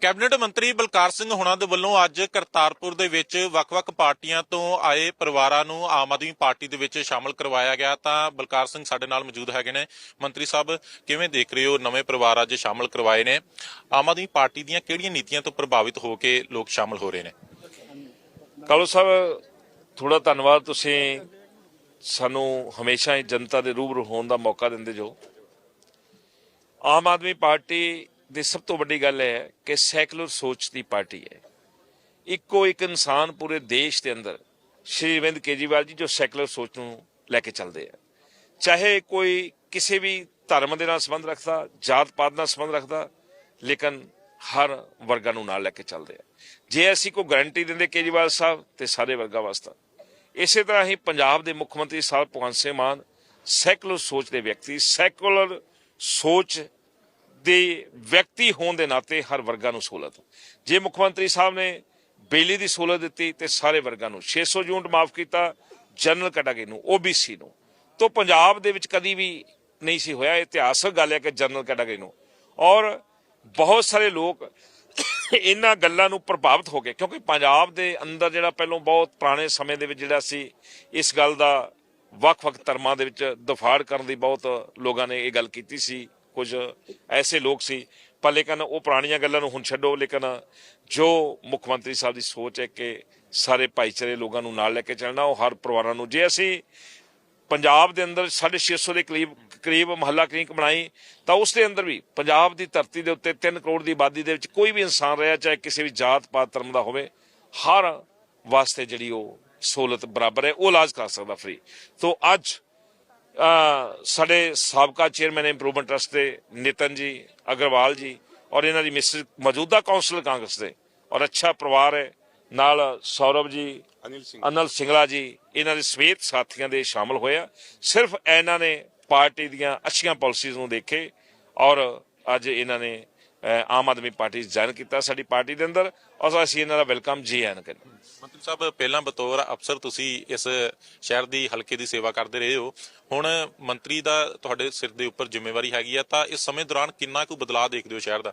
Cabinet ਮੰਤਰੀ ਬਲਕਾਰ ਸਿੰਘ ਹੁਣਾਂ ਦੇ ਵੱਲੋਂ ਅੱਜ ਕਰਤਾਰਪੁਰ ਦੇ ਵਿੱਚ ਵੱਖ-ਵੱਖ ਪਾਰਟੀਆਂ ਤੋਂ ਆਏ ਪਰਿਵਾਰਾਂ ਨੂੰ ਆਮ ਆਦਮੀ ਪਾਰਟੀ ਦੇ ਵਿੱਚ ਸ਼ਾਮਲ ਕਰਵਾਇਆ ਗਿਆ। ਤਾਂ ਬਲਕਾਰ ਸਿੰਘ ਸਾਡੇ ਨਾਲ ਮੌਜੂਦ ਹੈਗੇ ਨੇ। ਮੰਤਰੀ ਸਾਹਿਬ, ਕਿਵੇਂ ਦੇਖ ਰਹੇ ਹੋ? ਨਵੇਂ ਪਰਿਵਾਰ ਅੱਜ ਸ਼ਾਮਲ ਕਰਵਾਏ ਨੇ। ਆਮ ਆਦਮੀ ਪਾਰਟੀ ਦੀਆਂ ਕਿਹੜੀਆਂ ਨੀਤੀਆਂ ਤੋਂ ਪ੍ਰਭਾਵਿਤ ਹੋ ਕੇ ਲੋਕ ਸ਼ਾਮਲ ਹੋ ਰਹੇ ਨੇ? ਕਾਲੂ ਸਾਹਿਬ ਥੋੜਾ ਧੰਨਵਾਦ। ਤੁਸੀਂ ਸਾਨੂੰ ਹਮੇਸ਼ਾ ਹੀ ਜਨਤਾ ਦੇ ਰੂਬਰੂ ਹੋਣ ਦਾ ਮੌਕਾ ਦਿੰਦੇ ਜੋ। ਆਮ ਆਦਮੀ ਪਾਰਟੀ ਦੀ ਸਭ ਤੋਂ ਵੱਡੀ ਗੱਲ ਇਹ ਹੈ ਕਿ ਸੈਕੂਲਰ ਸੋਚ ਦੀ ਪਾਰਟੀ ਹੈ। ਇੱਕੋ ਇੱਕ ਇਨਸਾਨ ਪੂਰੇ ਦੇਸ਼ ਦੇ ਅੰਦਰ, ਸ਼੍ਰੀ ਅਰਵਿੰਦ ਕੇਜਰੀਵਾਲ ਜੀ, ਜੋ ਸੈਕੂਲਰ ਸੋਚ ਨੂੰ ਲੈ ਕੇ ਚੱਲਦੇ ਆ। ਚਾਹੇ ਕੋਈ ਕਿਸੇ ਵੀ ਧਰਮ ਦੇ ਨਾਲ ਸੰਬੰਧ ਰੱਖਦਾ ਜਾਤ ਪਾਤ ਨਾਲ ਸੰਬੰਧ ਰੱਖਦਾ, ਲੇਕਿਨ ਹਰ ਵਰਗਾਂ ਨੂੰ ਨਾਲ ਲੈ ਕੇ ਚੱਲਦੇ ਆ। ਜੇ ਅਸੀਂ ਕੋਈ ਗਾਰੰਟੀ ਦਿੰਦੇ ਕੇਜਰੀਵਾਲ ਸਾਹਿਬ ਤੇ ਸਾਰੇ ਵਰਗਾਂ ਵਾਸਤੇ, ਇਸੇ ਤਰ੍ਹਾਂ ਹੀ ਪੰਜਾਬ ਦੇ ਮੁੱਖ ਮੰਤਰੀ ਸਾਹਿਬ ਭਗਵੰਤ ਸਿੰਘ ਮਾਨ ਸੈਕੂਲਰ ਸੋਚ ਦੇ ਵਿਅਕਤੀ, ਸੈਕੂਲਰ ਸੋਚ ਦੇ ਵਿਅਕਤੀ ਹੋਣ ਦੇ ਨਾਤੇ ਹਰ ਵਰਗਾਂ ਨੂੰ ਸਹੂਲਤ। ਜੇ ਮੁੱਖ ਮੰਤਰੀ ਸਾਹਿਬ ਨੇ ਬਿਜਲੀ ਦੀ ਸਹੂਲਤ ਦਿੱਤੀ ਤੇ ਸਾਰੇ ਵਰਗਾਂ ਨੂੰ 600 ਯੂਨਿਟ ਮਾਫ ਕੀਤਾ, ਜਨਰਲ ਕੈਟਾਗਰੀ ਨੂੰ OBC ਨੂੰ। ਤੋਂ ਪੰਜਾਬ ਦੇ ਵਿੱਚ ਕਦੀ ਵੀ ਨਹੀਂ ਸੀ ਹੋਇਆ, ਇਤਿਹਾਸਕ ਗੱਲ ਹੈ ਕਿ ਜਨਰਲ ਕੈਟਾਗਰੀ ਨੂੰ। ਔਰ ਬਹੁਤ ਸਾਰੇ ਲੋਕ ਇਹਨਾਂ ਗੱਲਾਂ ਨੂੰ ਪ੍ਰਭਾਵਿਤ ਹੋ ਗਏ, ਕਿਉਂਕਿ ਪੰਜਾਬ ਦੇ ਅੰਦਰ ਜਿਹੜਾ ਪਹਿਲਾਂ ਬਹੁਤ ਪੁਰਾਣੇ ਸਮੇਂ ਦੇ ਵਿੱਚ ਜਿਹੜਾ ਸੀ, ਇਸ ਗੱਲ ਦਾ ਵੱਖ-ਵੱਖ ਧਰਮਾਂ ਦੇ ਵਿੱਚ ਦਫਾੜ ਕਰਨ ਦੀ ਬਹੁਤ ਲੋਕਾਂ ਨੇ ਇਹ ਗੱਲ ਕੀਤੀ ਸੀ। ਕੁਝ ਐਸੇ ਲੋਕ ਸੀ। ਪਰ ਲੇਕਿਨ ਉਹ ਪੁਰਾਣੀਆਂ ਗੱਲਾਂ ਨੂੰ ਹੁਣ ਛੱਡੋ। ਲੇਕਿਨ ਜੋ ਮੁੱਖ ਮੰਤਰੀ ਸਾਹਿਬ ਦੀ ਸੋਚ ਹੈ ਕਿ ਸਾਰੇ ਭਾਈਚਾਰੇ ਲੋਕਾਂ ਨੂੰ ਨਾਲ ਲੈ ਕੇ ਚੱਲਣਾ, ਉਹ ਹਰ ਪਰਿਵਾਰਾਂ ਨੂੰ। ਜੇ ਅਸੀਂ ਪੰਜਾਬ ਦੇ ਅੰਦਰ 650 ਦੇ ਕਰੀਬ ਕਰੀਬ ਮਹੱਲਾ ਕਲੀਨਿਕ ਬਣਾਈ, ਤਾਂ ਉਸ ਦੇ ਅੰਦਰ ਵੀ ਪੰਜਾਬ ਦੀ ਧਰਤੀ ਦੇ ਉੱਤੇ 3 ਕਰੋੜ ਦੀ ਆਬਾਦੀ ਦੇ ਵਿੱਚ ਕੋਈ ਵੀ ਇਨਸਾਨ ਰਿਹਾ, ਚਾਹੇ ਕਿਸੇ ਵੀ ਜਾਤ ਪਾਤ ਧਰਮ ਦਾ ਹੋਵੇ, ਹਰ ਵਾਸਤੇ ਜਿਹੜੀ ਉਹ ਸਹੂਲਤ ਬਰਾਬਰ ਹੈ, ਉਹ ਇਲਾਜ ਕਰ ਸਕਦਾ ਫ੍ਰੀ ਤੋਂ ਅੱਜ ਸਾਡੇ ਸਾਬਕਾ ਚੇਅਰਮੈਨ ਇੰਪਰੂਵਮੈਂਟ ਟਰਸਟ ਦੇ ਨਿਤਨ ਜੀ ਅਗਰਵਾਲ ਜੀ ਔਰ ਇਹਨਾਂ ਦੀ ਮਿਸਿਸ ਮੌਜੂਦਾ ਕਾਉਂਸਲਰ ਕਾਂਗਰਸ ਦੇ ਔਰ ਅੱਛਾ ਪਰਿਵਾਰ ਹੈ। ਨਾਲ ਸੌਰਵ ਜੀ ਅਨਿਲ ਸਿੰਘ। ਅਨਲ ਸਿੰਗਲਾ ਜੀ ਇਹਨਾਂ ਦੇ ਸਮੇਤ ਸਾਥੀਆਂ ਦੇ ਸ਼ਾਮਲ ਹੋਇਆ ਸਿਰਫ ਇਹਨਾਂ ਨੇ ਪਾਰਟੀ ਦੀਆਂ ਅੱਛੀਆਂ ਪਾਲਿਸੀਜ਼ ਨੂੰ ਦੇਖੇ ਔਰ ਅੱਜ ਇਹਨਾਂ ਨੇ ਆਮ ਆਦਮੀ ਪਾਰਟੀ ਜੁਆਇਨ ਕੀਤਾ ਸਾਡੀ ਪਾਰਟੀ ਦੇ ਅੰਦਰ ਔਰ ਅਸੀਂ ਇਹਨਾਂ ਦਾ ਵੈਲਕਮ ਜੀ ਆਇਆਂ ਕਹਿੰਦੇ ਮੰਤਰੀ ਸਾਹਿਬ ਪਹਿਲਾਂ ਬਤੌਰ ਅਫਸਰ ਤੁਸੀਂ ਇਸ ਸ਼ਹਿਰ ਦੀ ਹਲਕੇ ਦੀ ਸੇਵਾ ਕਰਦੇ ਰਹੇ ਹੋ। ਹੁਣ ਮੰਤਰੀ ਦਾ ਤੁਹਾਡੇ ਸਿਰ ਦੇ ਉੱਪਰ ਜ਼ਿੰਮੇਵਾਰੀ ਹੈਗੀ ਆ ਤਾਂ ਇਸ ਸਮੇਂ ਦੌਰਾਨ ਕਿੰਨਾ ਕੁ ਬਦਲਾਅ ਦੇਖਦੇ ਹੋ ਸ਼ਹਿਰ ਦਾ?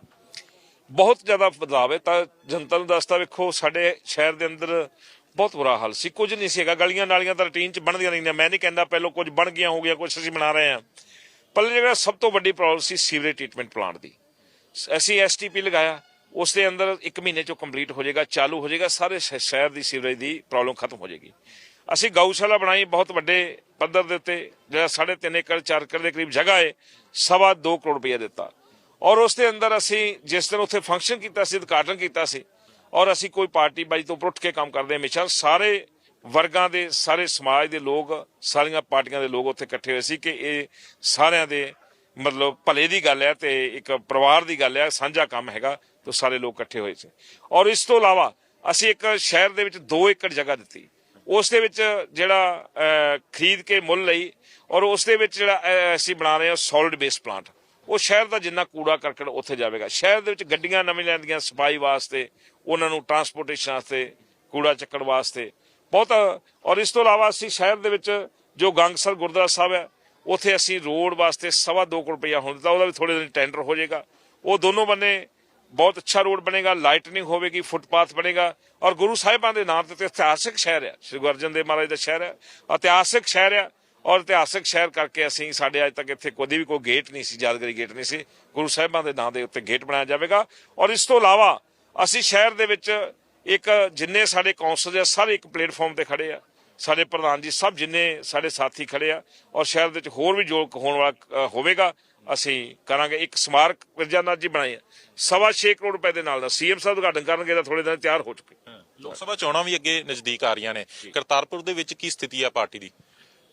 ਬਹੁਤ ਜ਼ਿਆਦਾ ਬਦਲਾਅ ਹੈ ਤਾਂ ਜਨਤਾ ਨੂੰ ਦੱਸਦਾ ਵੇਖੋ ਸਾਡੇ ਸ਼ਹਿਰ ਦੇ ਅੰਦਰ ਬਹੁਤ ਬੁਰਾ ਹਾਲ ਸੀ। ਕੁਝ ਨਹੀਂ ਸੀਗਾ ਗਲੀਆਂ ਨਾਲੀਆਂ ਤਾਂ ਰੂਟੀਨ ਚ ਬਣਦੀਆਂ ਰਹਿੰਦੀਆਂ ਮੈਂ ਨਹੀਂ ਕਹਿੰਦਾ ਪਹਿਲਾਂ ਕੁਝ ਬਣ ਗਿਆ ਹੋ ਗਿਆ ਕੁਝ ਅਸੀਂ ਬਣਾ ਰਹੇ ਹਾਂ। ਪਰ ਜਿਹੜਾ ਸਭ ਤੋਂ ਵੱਡੀ ਪ੍ਰੋਬਲਮ ਸੀ ਸੀਵਰੇਜ ਟ੍ਰੀਟਮੈਂਟ ਪਲਾਂਟ ਦੀ। ਅਸੀਂ ਐਸਟੀਪੀ ਲਗਾਇਆ ਉਸ ਦੇ ਅੰਦਰ 1 ਮਹੀਨੇ ਚੋਂ ਕੰਪਲੀਟ ਹੋ ਜਾਏਗਾ, ਚਾਲੂ ਹੋ ਜਾਏਗਾ, ਸਾਰੇ ਸ਼- ਸ਼ਹਿਰ ਦੀ ਸੀਵਰੇਜ ਦੀ ਪ੍ਰੋਬਲਮ ਖਤਮ ਹੋ ਜਾਏਗੀ। ਅਸੀਂ ਗਊਸ਼ਾਲਾ ਬਣਾਈ, ਬਹੁਤ ਵੱਡੇ ਪੱਧਰ ਦੇ ਉੱਤੇ, ਜਿਹੜਾ 3.5 ਏਕੜ 4 ਏਕੜ ਦੇ ਕਰੀਬ ਜਗ੍ਹਾ ਹੈ ਸਵਾ 2 ਕਰੋੜ ਰੁਪਏ ਦਿੱਤਾ। ਔਰ ਉਸ ਦੇ ਅੰਦਰ ਅਸੀਂ ਜਿਸ ਦਿਨ ਉੱਥੇ ਫੰਕਸ਼ਨ ਕੀਤਾ ਸੀ, ਉਦਘਾਟਨ ਕੀਤਾ ਸੀ, ਔਰ ਅਸੀਂ ਕੋਈ ਪਾਰਟੀ ਬਾਜੀ ਤੋਂ ਉੱਠ ਕੇ ਕੰਮ ਕਰਦੇ ਹਾਂ ਹਮੇਸ਼ਾ ਸਾਰੇ ਵਰਗਾਂ ਦੇ, ਸਾਰੇ ਸਮਾਜ ਦੇ ਲੋਕ, ਸਾਰੀਆਂ ਪਾਰਟੀਆਂ ਦੇ ਲੋਕ ਉੱਥੇ ਇਕੱਠੇ ਹੋਏ ਸੀ ਕਿ ਇਹ ਸਾਰਿਆਂ ਦੇ ਮਤਲਬ ਭਲੇ ਦੀ ਗੱਲ ਹੈ ਤੇ ਇੱਕ ਪਰਿਵਾਰ ਦੀ ਗੱਲ ਹੈ, ਸਾਂਝਾ ਕੰਮ ਹੈਗਾ, ਤਾਂ ਸਾਰੇ ਲੋਕ ਇਕੱਠੇ ਹੋਏ ਸੀ। ਔਰ ਇਸ ਤੋਂ ਇਲਾਵਾ ਅਸੀਂ ਇੱਕ ਸ਼ਹਿਰ ਦੇ ਵਿੱਚ 2 ਏਕੜ ਜਗ੍ਹਾ ਦਿੱਤੀ। ਉਸ ਦੇ ਵਿੱਚ ਜਿਹੜਾ ਖਰੀਦ ਕੇ ਮੁੱਲ ਲਈ ਔਰ ਉਸ ਦੇ ਵਿੱਚ ਜਿਹੜਾ ਅਸੀਂ ਬਣਾ ਰਹੇ ਹਾਂ ਸੋਲਿਡ ਬੇਸ ਪਲਾਂਟ ਉਹ ਸ਼ਹਿਰ ਦਾ ਜਿੰਨਾ ਕੂੜਾ ਕਰਕਟ ਉੱਥੇ ਜਾਵੇਗਾ। ਸ਼ਹਿਰ ਦੇ ਵਿੱਚ ਗੱਡੀਆਂ ਨਵੀਂ ਲੈਂਦੀਆਂ ਸਫ਼ਾਈ ਵਾਸਤੇ, ਉਹਨਾਂ ਨੂੰ ਟਰਾਂਸਪੋਰਟੇਸ਼ਨ ਵਾਸਤੇ, ਕੂੜਾ ਚੱਕਣ ਵਾਸਤੇ। ਬਹੁਤ, ਔਰ ਇਸ ਤੋਂ ਇਲਾਵਾ ਅਸੀਂ ਸ਼ਹਿਰ ਦੇ ਵਿੱਚ ਜੋ ਗੰਗਸਰ ਗੁਰਦੁਆਰਾ ਸਾਹਿਬ ਹੈ ਉੱਥੇ ਅਸੀਂ ਰੋਡ ਵਾਸਤੇ ਸਵਾ ਦੋ ਕਰੋੜ ਰੁਪਇਆ ਹੁਣ ਦਿੱਤਾ ਉਹਦਾ ਵੀ ਥੋੜੇ ਦਿਨ ਟੈਂਡਰ ਹੋ ਜਾਏਗਾ। ਉਹ ਦੋਨੋਂ ਬੰਨੇ ਬਹੁਤ ਅੱਛਾ ਰੋਡ ਬਣੇਗਾ ਲਾਈਟਨਿੰਗ ਹੋਵੇਗੀ ਫੁੱਟਪਾਥ ਬਣੇਗਾ ਔਰ ਗੁਰੂ ਸਾਹਿਬਾਂ ਦੇ ਨਾਮ ਤੇ ਇਤਿਹਾਸਿਕ ਸ਼ਹਿਰ ਹੈ ਸ੍ਰੀ ਗੁਰੂ ਅਰਜਨ ਦੇਵ ਮਹਾਰਾਜ ਦਾ ਸ਼ਹਿਰ ਹੈ ਇਤਿਹਾਸਿਕ ਸ਼ਹਿਰ ਹੈ ਔਰ ਇਤਿਹਾਸਿਕ ਸ਼ਹਿਰ ਕਰਕੇ ਅਸੀਂ ਸਾਡੇ ਅੱਜ ਤੱਕ ਇੱਥੇ ਕਦੇ ਵੀ ਕੋਈ ਗੇਟ ਨਹੀਂ ਸੀ, ਯਾਦਗਾਰੀ ਗੇਟ ਨਹੀਂ ਸੀ। ਗੁਰੂ ਸਾਹਿਬਾਂ ਦੇ ਨਾਂ ਦੇ ਉੱਤੇ ਗੇਟ ਬਣਾਇਆ ਜਾਵੇਗਾ ਔਰ ਇਸ ਤੋਂ ਇਲਾਵਾ ਅਸੀਂ ਸ਼ਹਿਰ ਦੇ ਵਿੱਚ ਇੱਕ ਜਿੰਨੇ ਸਾਡੇ ਕੌਂਸਲ ਆ ਸਾਰੇ ਇੱਕ ਪਲੇਟਫਾਰਮ ਤੇ ਖੜੇ ਆ। ਸਾਡੇ ਪ੍ਰਧਾਨ ਜੀ ਸਭ ਜਿੰਨੇ ਸਾਡੇ ਸਾਥੀ ਖੜੇ ਆ ਔਰ ਸ਼ਹਿਰ ਦੇ ਵਿੱਚ ਹੋਰ ਵੀ ਜੋ ਹੋਣ ਵਾਲਾ ਹੋਵੇਗਾ ਅਸੀਂ ਕਰਾਂਗੇ। ਇੱਕ ਸਮਾਰਕ ਵਿਰਜਾਨਾਥ ਜੀ ਬਣਾਏ ਆ। ਸਵਾ ਛੇ ਕਰੋੜ ਰੁਪਏ ਦੇ ਨਾਲ ਦਾ ਸੀਐਮ ਸਾਹਿਬ ਉਦਘਾਟਨ ਕਰਨਗੇ ਤਾਂ ਥੋੜੇ ਦਿਨ ਤਿਆਰ ਹੋ ਚੁੱਕੇ। ਲੋਕ ਸਭਾ ਚੋਣਾਂ ਵੀ ਅੱਗੇ ਨਜ਼ਦੀਕ ਆ ਰਹੀਆਂ ਨੇ। ਕਰਤਾਰਪੁਰ ਦੇ ਵਿੱਚ ਕੀ ਸਥਿਤੀ ਆ ਪਾਰਟੀ ਦੀ?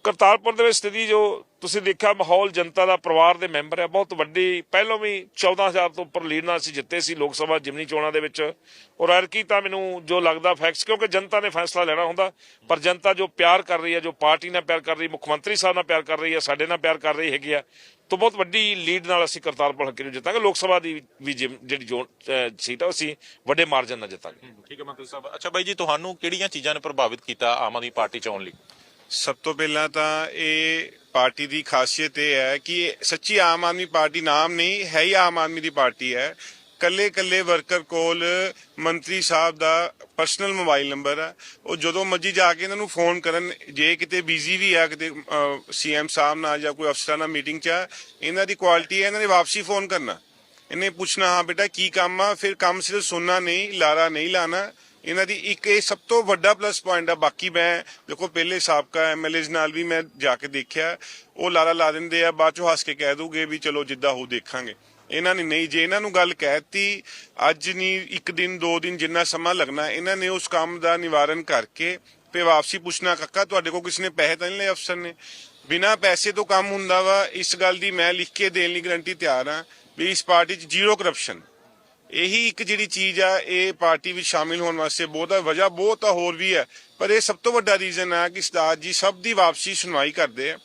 ਕਰਤਾਰਪੁਰ ਦੇ ਵਿੱਚ ਸਥਿਤੀ ਜੋ ਤੁਸੀਂ ਦੇਖਿਆ, ਮਾਹੌਲ ਜਨਤਾ ਦਾ, ਪਰਿਵਾਰ ਦੇ ਮੈਂਬਰ ਹੈ ਬਹੁਤ ਵੱਡੀ, ਪਹਿਲਾਂ ਵੀ 14000 ਤੋਂ ਉੱਪਰ ਲੀਡ ਨਾਲ ਅਸੀਂ ਜਿੱਤੇ ਸੀ ਲੋਕ ਸਭਾ ਜਿਮਨੀ ਚੋਣਾਂ ਦੇ ਵਿੱਚ। ਔਰ ਐਰਕੀ ਤਾਂ ਮੈਨੂੰ ਜੋ ਲੱਗਦਾ ਫੈਕਟਸ ਕਿਉਂਕਿ ਜਨਤਾ ਨੇ ਫੈਸਲਾ ਲੈਣਾ ਹੁੰਦਾ, ਪਰ ਜਨਤਾ ਜੋ ਪਿਆਰ ਕਰ ਰਹੀ ਹੈ ਜੋ ਪਾਰਟੀ ਨਾਲ ਪਿਆਰ ਕਰ ਰਹੀ, ਮੁੱਖ ਮੰਤਰੀ ਸਾਹਿਬ ਨਾਲ ਪਿਆਰ ਕਰ ਰਹੀ ਹੈ ਸਾਡੇ ਨਾਲ ਪਿਆਰ ਕਰ ਰਹੀ ਹੈਗੀ ਆ, ਤਾਂ ਬਹੁਤ ਵੱਡੀ ਲੀਡ ਨਾਲ ਅਸੀਂ ਕਰਤਾਰਪੁਰ ਹਲਕੇ ਨੂੰ ਜਿੱਤਾਂਗੇ। ਲੋਕ ਸਭਾ ਦੀ ਵੀ ਜਿਮ- ਜਿਹੜੀ ਜੋ ਸੀਟ ਆ, ਅਸੀਂ ਵੱਡੇ ਮਾਰਜਨ ਨਾਲ ਜਿੱਤਾਂਗੇ। ਠੀਕ ਹੈ, ਮੰਤਰੀ ਸਾਹਿਬ। ਅੱਛਾ ਬਾਈ ਜੀ, ਤੁਹਾਨੂੰ ਕਿਹੜੀਆਂ ਚੀਜ਼ਾਂ ਨੇ ਪ੍ਰਭਾਵਿਤ ਕੀਤਾ ਆਮ ਆਦਮੀ ਪਾਰਟੀ ਚ ਆਉਣ ਲਈ? ਸਭ ਤੋਂ ਪਹਿਲਾਂ ਤਾਂ ਇਹ ਪਾਰਟੀ ਦੀ ਖਾਸੀਅਤ ਇਹ ਹੈ ਕਿ ਸੱਚੀ ਆਮ ਆਦਮੀ ਪਾਰਟੀ ਨਾਮ ਨਹੀਂ, ਹੈ ਹੀ ਆਮ ਆਦਮੀ ਦੀ ਪਾਰਟੀ ਹੈ। ਕੱਲੇ ਕੱਲੇ ਵਰਕਰ ਕੋਲ ਮੰਤਰੀ ਸਾਹਿਬ ਦਾ ਪਰਸਨਲ ਮੋਬਾਈਲ ਨੰਬਰ ਹੈ। ਉਹ ਜਦੋਂ ਮਰਜ਼ੀ ਜਾ ਕੇ ਇਹਨਾਂ ਨੂੰ ਫੋਨ ਕਰਨ, ਜੇ ਕਿਤੇ ਬਿਜ਼ੀ ਵੀ ਆ, ਕਿਤੇ ਸੀਐਮ ਸਾਹਿਬ ਨਾਲ ਜਾਂ ਕੋਈ ਅਫਸਰਾਂ ਨਾਲ ਮੀਟਿੰਗ 'ਚ ਆ, ਇਹਨਾਂ ਦੀ ਕੁਆਲਿਟੀ ਹੈ, ਇਹਨਾਂ ਨੇ ਵਾਪਸੀ ਫੋਨ ਕਰਨਾ। ਇਹਨੇ ਪੁੱਛਣਾ, ਹਾਂ ਬੇਟਾ, ਕੀ ਕੰਮ ਆ? ਫਿਰ ਕੰਮ ਸਿਰਫ ਸੁਣਨਾ ਨਹੀਂ, ਲਾਰਾ ਨਹੀਂ ਲਾਣਾ। ਇਹਨਾਂ ਦੀ ਇੱਕ ਇਹ ਸਭ ਤੋਂ ਵੱਡਾ ਪਲੱਸ ਪੁਆਇੰਟ ਆ। ਬਾਕੀ ਮੈਂ ਦੇਖੋ ਪਹਿਲੇ ਸਾਬਕਾ ਐਮਐਲਏਜ਼ ਨਾਲ ਵੀ ਮੈਂ ਜਾ ਕੇ ਦੇਖਿਆ। ਉਹ ਲਾਰਾ ਲਾ ਦਿੰਦੇ ਆ, ਬਾਅਦ ਚੋਂ ਹੱਸ ਕੇ ਕਹਿ ਦੂਗੇ ਵੀ ਚਲੋ ਜਿੱਦਾਂ ਹੋ ਦੇਖਾਂਗੇ। ਇਹਨਾਂ ਨੇ ਨਹੀਂ, ਜੇ ਇਹਨਾਂ ਨੂੰ ਗੱਲ ਕਹਿਤੀ ਅੱਜ ਨਹੀਂ ਇੱਕ ਦਿਨ, ਦੋ ਦਿਨ ਜਿੰਨਾ ਸਮਾਂ ਲੱਗਣਾ, ਇਹਨਾਂ ਨੇ ਉਸ ਕੰਮ ਦਾ ਨਿਵਾਰਨ ਕਰਕੇ ਤੇ ਵਾਪਸੀ ਪੁੱਛਣਾ, ਕੱਕਾ, ਤੁਹਾਡੇ ਕੋਲ ਕਿਸੇ ਨੇ ਪੈਸੇ ਤਾਂ ਨਹੀਂ ਲਏ ਅਫਸਰ ਨੇ? ਬਿਨਾ ਪੈਸੇ ਤੋਂ ਕੰਮ ਹੁੰਦਾ ਵਾ, ਇਸ ਗੱਲ ਦੀ ਮੈਂ ਲਿਖ ਕੇ ਦੇਣ ਲਈ ਗਰੰਟੀ ਤਿਆਰ ਹਾਂ ਵੀ ਇਸ ਪਾਰਟੀ 'ਚ ਜ਼ੀਰੋ ਕਰਪਸ਼ਨ ਇਹੀ ਇੱਕ ਜਿਹੜੀ ਚੀਜ਼ ਆ, ਇਹ ਪਾਰਟੀ ਵਿੱਚ ਸ਼ਾਮਿਲ ਹੋਣ ਵਾਸਤੇ ਬਹੁਤ ਹੈ ਵਜ੍ਹਾ ਬਹੁਤ ਆ ਹੋਰ ਵੀ ਹੈ ਪਰ ਇਹ ਸਭ ਤੋਂ ਵੱਡਾ ਰੀਜ਼ਨ ਹੈ ਕਿ ਸਰਦਾਰ ਜੀ ਸਭ ਦੀ ਵਾਪਸੀ ਸੁਣਵਾਈ ਕਰਦੇ ਆ।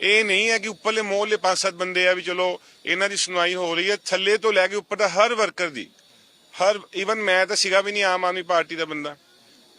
ਇਹ ਨਹੀਂ ਹੈ ਕਿ ਉੱਪਰਲੇ ਮੋਹਲੇ ਪੰਜ ਸੱਤ ਬੰਦੇ ਆ ਵੀ ਚਲੋ ਇਹਨਾਂ ਦੀ ਸੁਣਵਾਈ ਹੋ ਰਹੀ ਹੈ ਥੱਲੇ ਤੋਂ ਲੈ ਕੇ ਉੱਪਰ ਦਾ ਹਰ ਵਰਕਰ ਦੀ। ਹਰ ਇਵਨ ਮੈਂ ਤਾਂ ਸੀਗਾ ਵੀ ਨਹੀਂ ਆਮ ਆਦਮੀ ਪਾਰਟੀ ਦਾ ਬੰਦਾ।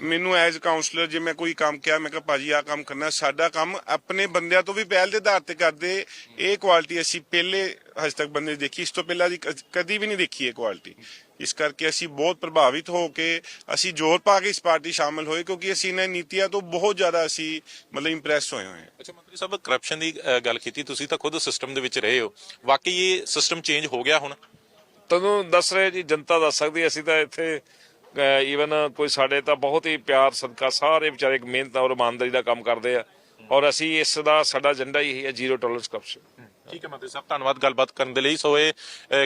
ਮੈਨੂੰ ਐਜ਼ ਕਾਉਂਸਲਰ ਜੇ ਮੈਂ ਕੋਈ ਕੰਮ ਕਿਹਾ ਮੈਂ ਕਿਹਾ ਭਾਜੀ ਆ ਕੰਮ ਕਰਨਾ ਸਾਡਾ ਕੰਮ ਆਪਣੇ ਬੰਦਿਆਂ ਤੋਂ ਵੀ ਪਹਿਲ ਦੇ ਆਧਾਰ ਤੇ ਕਰਦੇ ਇਹ ਕੁਆਲਿਟੀ ਅਸੀਂ ਪਹਿਲੇ ਹਜੇ ਤੱਕ ਬੰਦੇ ਦੇਖੀ ਇਸ ਤੋਂ ਪਹਿਲਾਂ ਦੀ ਕਦੀ ਵੀ ਨਹੀਂ ਦੇਖੀ ਇਹ ਕੁਆਲਿਟੀ ਇਸ ਕਰਕੇ ਅਸੀਂ ਬਹੁਤ ਪ੍ਰਭਾਵਿਤ ਹੋ ਕੇ ਅਸੀਂ ਜ਼ੋਰ ਪਾ ਕੇ ਇਸ ਪਾਰਟੀ ਸ਼ਾਮਲ ਹੋਏ ਕਿਉਂਕਿ ਅਸੀਂ ਇਹਨਾਂ ਨੀਤੀਆਂ ਤੋਂ ਬਹੁਤ ਜ਼ਿਆਦਾ ਅਸੀਂ ਮਤਲਬ ਇੰਪ੍ਰੈਸ ਹੋਏ ਹੋਏ ਹਾਂ। ਅੱਛਾ ਮੰਤਰੀ ਸਾਹਿਬ ਕਰਪਸ਼ਨ ਦੀ ਗੱਲ ਕੀਤੀ ਤੁਸੀਂ ਤਾਂ ਖੁਦ ਸਿਸਟਮ ਦੇ ਵਿੱਚ ਰਹੇ ਹੋ। ਵਾਕਈ ਇਹ ਸਿਸਟਮ ਚੇਂਜ ਹੋ ਗਿਆ ਹੁਣ? ਤੁਹਾਨੂੰ ਦੱਸ ਰਹੇ ਜੀ ਜਨਤਾ ਦੱਸ ਸਕਦੀ ਅਸੀਂ ਤਾਂ ਇੱਥੇ ਈਵਨ ਕੋਈ ਸਾਡੇ ਤਾਂ ਬਹੁਤ ਹੀ ਪਿਆਰ ਸਦਕਾ, ਸਾਰੇ ਵਿਚਾਰੇ ਇੱਕ ਮਿਹਨਤ ਔਰ ਇਮਾਨਦਾਰੀ ਦਾ ਕੰਮ ਕਰਦੇ ਆ। ਔਰ ਅਸੀਂ ਇਸ ਦਾ ਸਾਡਾ ਏਜੰਡਾ ਹੀ ਹੈ ਜ਼ੀਰੋ ਟੋਲਰੈਂਸ ਕਰਪਸ਼ਨ ਠੀਕ ਹੈ ਮੰਤਰੀ ਸਾਹਿਬ, ਧੰਨਵਾਦ ਗੱਲਬਾਤ ਕਰਨ ਦੇ ਲਈ। ਸੋ ਇਹ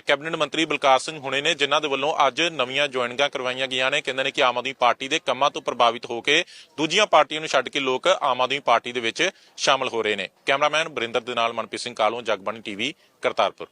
ਕੈਬਨਿਟ ਮੰਤਰੀ ਬਲਕਾਰ ਸਿੰਘ ਹੁਣੇ ਨੇ, ਜਿਨ੍ਹਾਂ ਦੇ ਵੱਲੋਂ ਅੱਜ ਨਵੀਆਂ ਜੁਆਇਨਿੰਗਾਂ ਕਰਵਾਈਆਂ ਗਈਆਂ ਨੇ। ਕਹਿੰਦੇ ਨੇ ਕਿ ਆਮ ਆਦਮੀ ਪਾਰਟੀ ਦੇ ਕੰਮਾਂ ਤੋਂ ਪ੍ਰਭਾਵਿਤ ਹੋ ਕੇ ਦੂਜੀਆਂ ਪਾਰਟੀਆਂ ਨੂੰ ਛੱਡ ਕੇ ਲੋਕ ਆਮ ਆਦਮੀ ਪਾਰਟੀ ਦੇ ਵਿੱਚ ਸ਼ਾਮਲ ਹੋ ਰਹੇ ਨੇ। ਕੈਮਰਾਮੈਨ ਬਰਿੰਦਰ ਦੇ ਨਾਲ ਮਨਪ੍ਰੀਤ ਸਿੰਘ ਕਾਲੋਂ, ਜਗਬਾਣੀ ਟੀਵੀ, ਕਰਤਾਰਪੁਰ।